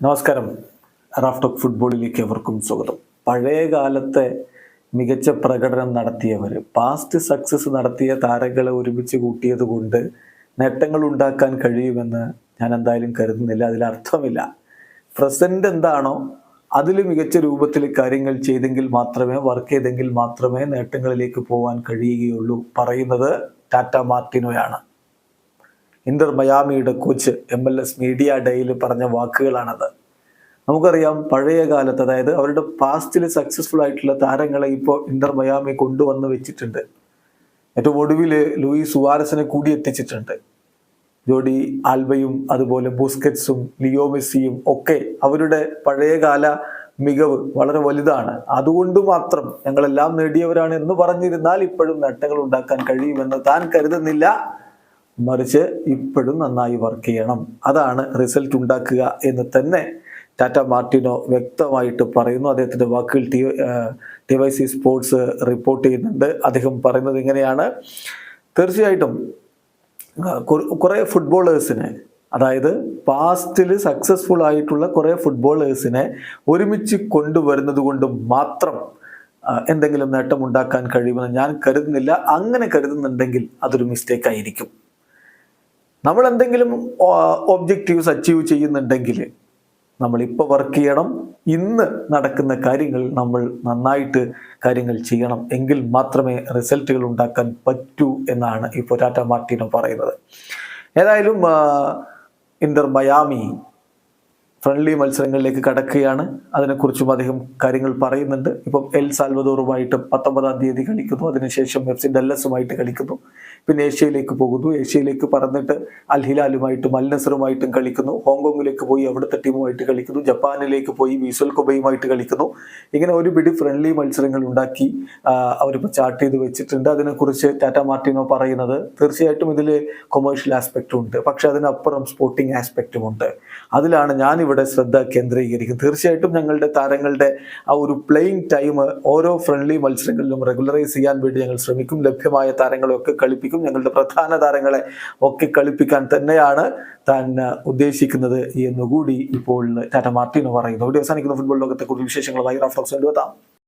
നമസ്കാരം. റാഫ് റാഫ്റ്റോക്ക് ഫുട്ബോളിലേക്ക് എവർക്കും സ്വാഗതം. പഴയ കാലത്തെ മികച്ച പ്രകടനം നടത്തിയവർ പാസ്റ്റ് സക്സസ് നടത്തിയ താരങ്ങളെ ഒരുമിച്ച് കൂട്ടിയത് കൊണ്ട് നേട്ടങ്ങൾ ഉണ്ടാക്കാൻ കഴിയുമെന്ന് ഞാൻ എന്തായാലും കരുതുന്നില്ല അതിൽ അർത്ഥമില്ല. എന്താണോ അതിൽ മികച്ച രൂപത്തിൽ കാര്യങ്ങൾ ചെയ്തെങ്കിൽ മാത്രമേ വർക്ക് ചെയ്തെങ്കിൽ മാത്രമേ നേട്ടങ്ങളിലേക്ക് പോകാൻ കഴിയുകയുള്ളൂ പറയുന്നത് ടാറ്റ മാർട്ടിനോയാണ്. Inter മയാമിയുടെ coach M L S media ഡേയിൽ പറഞ്ഞ വാക്കുകളാണത്. നമുക്കറിയാം പഴയ കാലത്ത് അതായത് അവരുടെ പാസ്റ്റിൽ സക്സസ്ഫുൾ ആയിട്ടുള്ള താരങ്ങളെ ഇപ്പോൾ ഇന്റർ മയാമി കൊണ്ടുവന്ന് വെച്ചിട്ടുണ്ട്. ഏറ്റവും ഒടുവിൽ ലൂയിസ് സുവാരസിനെ കൂടി എത്തിച്ചിട്ടുണ്ട് ജോഡി ആൽബയും അതുപോലെ ബുസ്കറ്റ്സും ലിയോ മെസ്സിയും ഒക്കെ അവരുടെ പഴയകാല മികവ് വളരെ വലുതാണ്. അതുകൊണ്ട് മാത്രം ഞങ്ങളെല്ലാം നേടിയവരാണ് എന്ന് പറഞ്ഞിരുന്നാൽ ഇപ്പോഴും നേട്ടങ്ങൾ ഉണ്ടാക്കാൻ കഴിയുമെന്ന് താൻ കരുതുന്നില്ല. മറിച്ച് ഇപ്പോഴും നന്നായി വർക്ക് ചെയ്യണം. അതാണ് റിസൾട്ട് ഉണ്ടാക്കുക എന്ന് തന്നെ ടാറ്റ മാർട്ടിനോ വ്യക്തമായിട്ട് പറയുന്നു. അദ്ദേഹത്തിന്റെ വാക്കുകൾ T T Y C sports report ചെയ്യുന്നുണ്ട്. അദ്ദേഹം പറയുന്നത് ഇങ്ങനെയാണ്. തീർച്ചയായിട്ടും കുറേ ഫുട്ബോളേഴ്സിനെ അതായത് പാസ്റ്റിൽ സക്സസ്ഫുൾ ആയിട്ടുള്ള കുറേ ഫുട്ബോളേഴ്സിനെ ഒരുമിച്ച് കൊണ്ടുവരുന്നത് കൊണ്ട് മാത്രം എന്തെങ്കിലും നേട്ടമുണ്ടാക്കാൻ കഴിയുമെന്ന് ഞാൻ കരുതുന്നില്ല. അങ്ങനെ കരുതുന്നുണ്ടെങ്കിൽ അതൊരു മിസ്റ്റേക്ക് ആയിരിക്കും. നമ്മൾ എന്തെങ്കിലും ഒബ്ജക്റ്റീവ്സ് അച്ചീവ് ചെയ്യുന്നുണ്ടെങ്കിൽ നമ്മളിപ്പോൾ വർക്ക് ചെയ്യണം. ഇന്ന് നടക്കുന്ന കാര്യങ്ങൾ നമ്മൾ നന്നായിട്ട് കാര്യങ്ങൾ ചെയ്യണം. എങ്കിൽ മാത്രമേ റിസൾട്ടുകൾ ഉണ്ടാക്കാൻ പറ്റൂ എന്നാണ് ഇപ്പോൾ ടാറ്റ മാർട്ടിനോ പറയുന്നത്. ഏതായാലും ഇന്റർ മയാമി ഫ്രണ്ട്ലി മത്സരങ്ങളിലേക്ക് കടക്കുകയാണ്. അതിനെക്കുറിച്ചും അദ്ദേഹം കാര്യങ്ങൾ പറയുന്നുണ്ട്. ഇപ്പം എൽ സാൽവദോറുമായിട്ട് പത്തൊമ്പതാം തീയതി കളിക്കുന്നു. അതിനുശേഷം എഫ് സി ഡല്ലസുമായിട്ട് കളിക്കുന്നു. പിന്നെ ഏഷ്യയിലേക്ക് പോകുന്നു. ഏഷ്യയിലേക്ക് പറന്നിട്ട് അൽ ഹിലാലുമായിട്ടും അൽ നസറുമായിട്ടും കളിക്കുന്നു. ഹോങ്കോങ്ങിലേക്ക് പോയി അവിടുത്തെ ടീമുമായിട്ട് കളിക്കുന്നു. ജപ്പാനിലേക്ക് പോയി വിസ്വൽ കുബയുമായിട്ട് കളിക്കുന്നു. ഇങ്ങനെ ഒരു പിടി ഫ്രണ്ട്ലി മത്സരങ്ങൾ ഉണ്ടാക്കി അവരിപ്പോൾ ചാർട്ട് ചെയ്ത് വെച്ചിട്ടുണ്ട്. അതിനെക്കുറിച്ച് ടാറ്റ മാർട്ടിനോ പറയുന്നത് തീർച്ചയായിട്ടും ഇതിൽ കൊമേഴ്ഷ്യൽ ആസ്പെക്റ്റും ഉണ്ട്. പക്ഷെ അതിനപ്പുറം സ്പോർട്ടിംഗ് ആസ്പെക്റ്റും ഉണ്ട്. അതിലാണ് ഞാൻ ഇവിടെ ശ്രദ്ധ കേന്ദ്രീകരിക്കും. തീർച്ചയായിട്ടും ഞങ്ങളുടെ താരങ്ങളുടെ ആ ഒരു പ്ലേയിങ് ടൈം ഓരോ ഫ്രണ്ട്ലി മത്സരങ്ങളിലും റെഗുലറൈസ് ചെയ്യാൻ വേണ്ടി ഞങ്ങൾ ശ്രമിക്കും. ലഭ്യമായ താരങ്ങളെ ഒക്കെ കളിപ്പിക്കും. ഞങ്ങളുടെ പ്രധാന താരങ്ങളെ ഒക്കെ കളിപ്പിക്കാൻ തന്നെയാണ് താൻ ഉദ്ദേശിക്കുന്നത് എന്നുകൂടി ഇപ്പോൾ ടാറ്റ മാർട്ടിനോ പറയുന്നു. ഇവിടെ അവസാനിക്കുന്ന ഫുട്ബോൾ ലോകത്തെ കൂടുതൽ വിശേഷങ്ങളുമായി റാഫ്റ്റോക്സ് കൊണ്ടുവെത്താം.